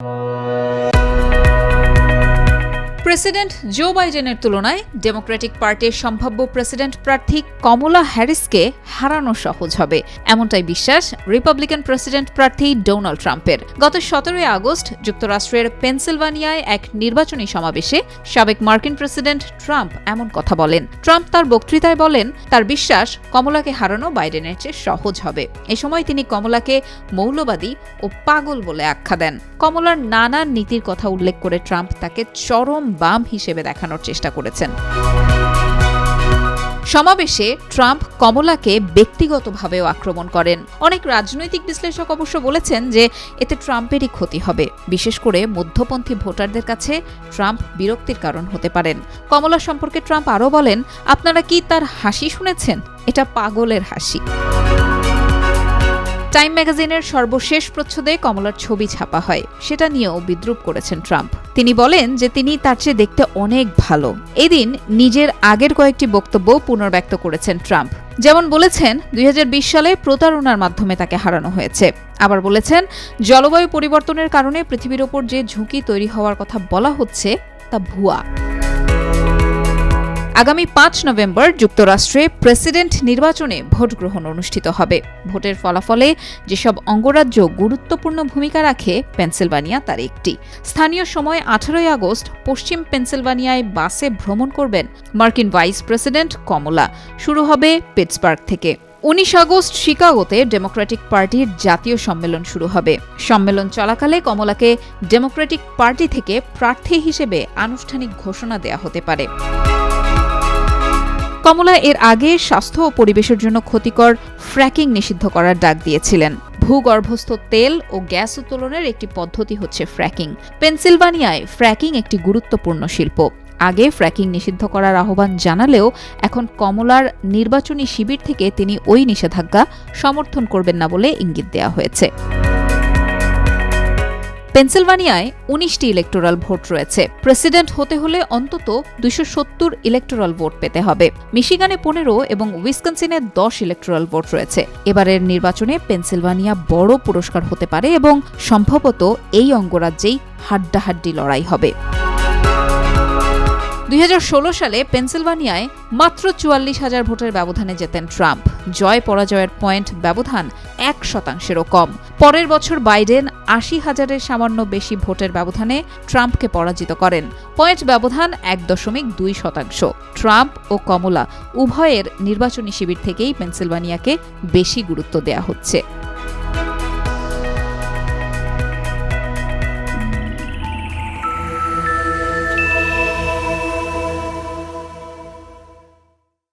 you. President Joe বাইডেনের তুলনায় Democratic পার্টির সম্ভাব্য প্রেসিডেন্ট প্রার্থী কমলা হ্যারিসকে হারানো সহজ হবে। এমনটাই বিশ্বাস রিপাবলিকান প্রেসিডেন্ট প্রার্থী ডোনাল্ড ট্রাম্পের। গত সতেরোই আগস্ট যুক্তরাষ্ট্রের পেনসিলভানিয়ায় এক নির্বাচনী সমাবেশে সাবেক মার্কিন প্রেসিডেন্ট ট্রাম্প এমন কথা বলেন। ট্রাম্প তার বক্তৃতায় বলেন, তার বিশ্বাস কমলাকে হারানো বাইডেনের চেয়ে সহজ হবে। এ সময় তিনি কমলাকে মৌলবাদী ও পাগল বলে আখ্যা দেন। কমলার নানান নীতির কথা উল্লেখ করে ট্রাম্প তাকে চরম বাম হিসেবে দেখানোর চেষ্টা করেছেন। সমাবেশে ট্রাম্প কমলাকে ব্যক্তিগতভাবেও আক্রমণ করেন। অনেক রাজনৈতিক বিশ্লেষক অবশ্য বলেছেন যে এতে ট্রাম্পেরই ক্ষতি হবে। বিশেষ করে মধ্যপন্থী ভোটারদের কাছে ট্রাম্প বিরক্তির কারণ হতে পারেন। কমলা সম্পর্কে ট্রাম্প আরও বলেন, আপনারা কি তার হাসি শুনেছেন? এটা পাগলের হাসি। টাইম ম্যাগাজিনের সর্বশেষ প্রচ্ছদে কমলার ছবি ছাপা হয়। সেটা নিয়েও বিদ্রুপ করেছেন ট্রাম্প। তিনি বলেন যে তিনি তার চেয়ে দেখতে অনেক ভালো। এদিন নিজের আগের কয়েকটি বক্তব্য পুনর্ব্যক্ত করেছেন ট্রাম্প। যেমন বলেছেন, দুই হাজার বিশ সালে প্রতারণার মাধ্যমে তাকে হারানো হয়েছে। আবার বলেছেন, জলবায়ু পরিবর্তনের কারণে পৃথিবীর ওপর যে ঝুঁকি তৈরি হওয়ার কথা বলা হচ্ছে, তা ভুয়া। আগামী পাঁচ নভেম্বর যুক্তরাষ্ট্রে প্রেসিডেন্ট নির্বাচনে ভোট গ্রহণ অনুষ্ঠিত হবে। ভোটের ফলাফলে যেসব অঙ্গরাজ্য গুরুত্বপূর্ণ ভূমিকা রাখে, পেনসিলভানিয়া তার একটি। স্থানীয় সময় আঠারোই আগস্ট পশ্চিম পেনসিলভানিয়ায় বাসে ভ্রমণ করবেন মার্কিন ভাইস প্রেসিডেন্ট কমলা। শুরু হবে পিটসবার্গ থেকে। উনিশ আগস্ট শিকাগোতে ডেমোক্রেটিক পার্টির জাতীয় সম্মেলন শুরু হবে। সম্মেলন চলাকালে কমলাকে ডেমোক্রেটিক পার্টি থেকে প্রার্থী হিসেবে আনুষ্ঠানিক ঘোষণা দেয়া হতে পারে। কমলা এর আগে স্বাস্থ্য ও পরিবেশের জন্য ক্ষতিকর ফ্র্যাকিং নিষিদ্ধ করার ডাক দিয়েছিলেন। ভূগর্ভস্থ তেল ও গ্যাস উত্তোলনের একটি পদ্ধতি হচ্ছে ফ্র্যাকিং পেনসিলভানিয়ায় ফ্র্যাকিং একটি গুরুত্বপূর্ণ শিল্প। আগে ফ্র্যাকিং নিষিদ্ধ করার আহ্বান জানালেও এখন কমলার নির্বাচনী শিবির থেকে তিনি ওই নিষেধাজ্ঞা সমর্থন করবেন না বলে ইঙ্গিত দেওয়া হয়েছে। পেনসিলভানিয়ায় উনিশটি ইলেকটোরাল ভোট রয়েছে। প্রেসিডেন্ট হতে হলে অন্তত দুইশো সত্তর ইলেকটোরাল ভোট পেতে হবে। মিশিগানে পনেরো এবং উইসকনসিনে দশ ইলেকটোরাল ভোট রয়েছে। এবারের নির্বাচনে পেনসিলভানিয়া বড় পুরস্কার হতে পারে এবং সম্ভবত এই অঙ্গরাজ্যেই হাড্ডাহাড্ডি লড়াই হবে। দুই হাজার ষোলো সালে পেনসিলভানিয়ায় মাত্র চুয়াল্লিশ হাজার ভোটের ব্যবধানে জেতেন ট্রাম্প। জয় পরাজয়ের পয়েন্ট ব্যবধান এক শতাংশেরও কম। পরের বছর বাইডেন আশি হাজারের সামান্য বেশি ভোটের ব্যবধানে ট্রাম্পকে পরাজিত করেন। পয়েন্ট ব্যবধান এক দশমিক দুই শতাংশ। ট্রাম্প ও কমলা উভয়ের নির্বাচনী শিবির থেকেই পেনসিলভানিয়াকে বেশি গুরুত্ব দেয়া হচ্ছে।